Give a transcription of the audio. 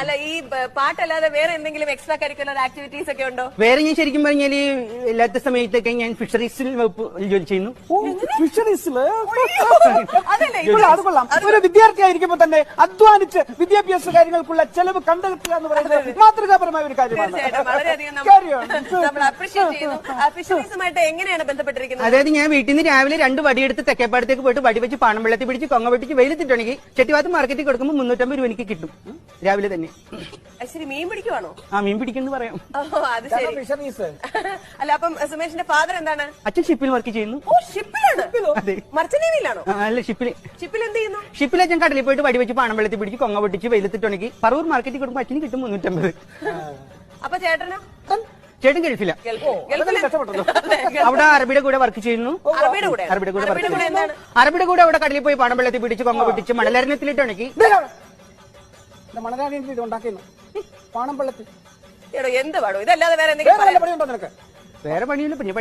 അല്ല ഈ പാട്ടല്ലാതെ വേറെ എന്തെങ്കിലും എക്സ്ട്രാ കരിക്കുലർ ആക്ടിവിറ്റീസ് ഒക്കെ ഉണ്ടോ? വേറെ ഞാൻ ശരിക്കും പറഞ്ഞാൽ ഇല്ലാത്ത സമയത്തൊക്കെ ഞാൻ ഫിഷറീസിൽ വകുപ്പ് ജോലി ചെയ്യുന്നു. ഫിഷറീസിൽ അതല്ലേ കൊള്ളാം, അത് കൊള്ളാം. ഒരു വിദ്യാർത്ഥി ആയിരിക്കുമ്പോൾ തന്നെ അധ്വാനിച്ച് വിദ്യാഭ്യാസ കാര്യങ്ങൾക്കുള്ള ചെലവ് കണ്ടെത്തുക എന്ന് പറയുന്നത് മാതൃകാപരമായ ഒരു കാര്യമാണ്. തീർച്ചയായിട്ടും വളരെയധികം നമ്മൾ നമ്മൾ അപ്രീഷിയേറ്റ് ചെയ്യുന്നു. ഫിഷറീസുമായിട്ട് എങ്ങനെയാണ് ബന്ധപ്പെട്ടിരിക്കുന്നത്? അതായത് ഞാൻ വീട്ടിൽ നിന്ന് രാവിലെ രണ്ട് വടിയെടുത്ത് തെക്കേപ്പാടത്തേക്ക് പോയിട്ട് വടി വെച്ച് പാണം വെള്ളത്തിൽ പിടിച്ച് കൊങ്ങ വെട്ടിച്ച് വെയിലത്തിട്ടുണ്ടെങ്കിൽ ചെട്ടിവാത്ത് മാർക്കറ്റിൽ കൊടുക്കുമ്പോൾ മുന്നൂറ്റമ്പത് രൂപ എനിക്ക് കിട്ടും രാവിലെ തന്നെ. അത് ശരി മീൻ പിടിക്കുവാണോ? ആ മീൻ പിടിക്കുന്നു പറയാം. ഓ അത് ശരി. ഫിഷറീസ് അല്ല അപ്പം സുമേഷിന്റെ ഫാദർ എന്താണ്? അച്ഛൻ ഷിപ്പിൽ വർക്ക് ചെയ്യുന്നു. ഓ ഷിപ്പിലാണ് അതെ. മർച്ചന്റ് നേവിയിലാണോ അല്ല ഷിപ്പിൽ ഷിപ്പിൽ എന്ത് ചെയ്യുന്നു? ഷിപ്പിൽ അച്ഛൻ കടലിൽ പോയിട്ട് വടി വെച്ച് പാണം വെള്ളത്തിൽ പിടിച്ച് കൊങ്ങ പൊട്ടിച്ച് വെയിലത്തിട്ടുണ്ടെങ്കിൽ പറൂർ മാർക്കറ്റിൽ കൊടുക്കുമ്പോൾ അച്ഛന് കിട്ടും മുന്നൂറ്റമ്പത്. അപ്പൊ ചേട്ടനോ? ചേട്ടൻ ഗൾഫില. അവിടെ അറബിയുടെ കൂടെ വർക്ക് ചെയ്യുന്നു. അറബിയുടെ കൂടെ? അറബിയുടെ കൂടെ വർക്ക് ചെയ്യുന്നു. എന്താണ്? അറബിയുടെ കൂടെ അവിടെ കടലിൽ പോയി പാണം വെള്ളത്തിൽ പിടിച്ച് കൊങ്ങ പൊട്ടിച്ച് മണലരണത്തിലിട്ടുണ്ടെങ്കിൽ മണരാണി ഇത് ഉണ്ടാക്കിയിരുന്നു പാണം വെള്ളത്തിൽ എടോ എന്ത് പാടോ? ഇതല്ലാതെ വേറെ എന്തെങ്കിലും പറയാൻ വേറെ പണിയില്ല പിന്നെ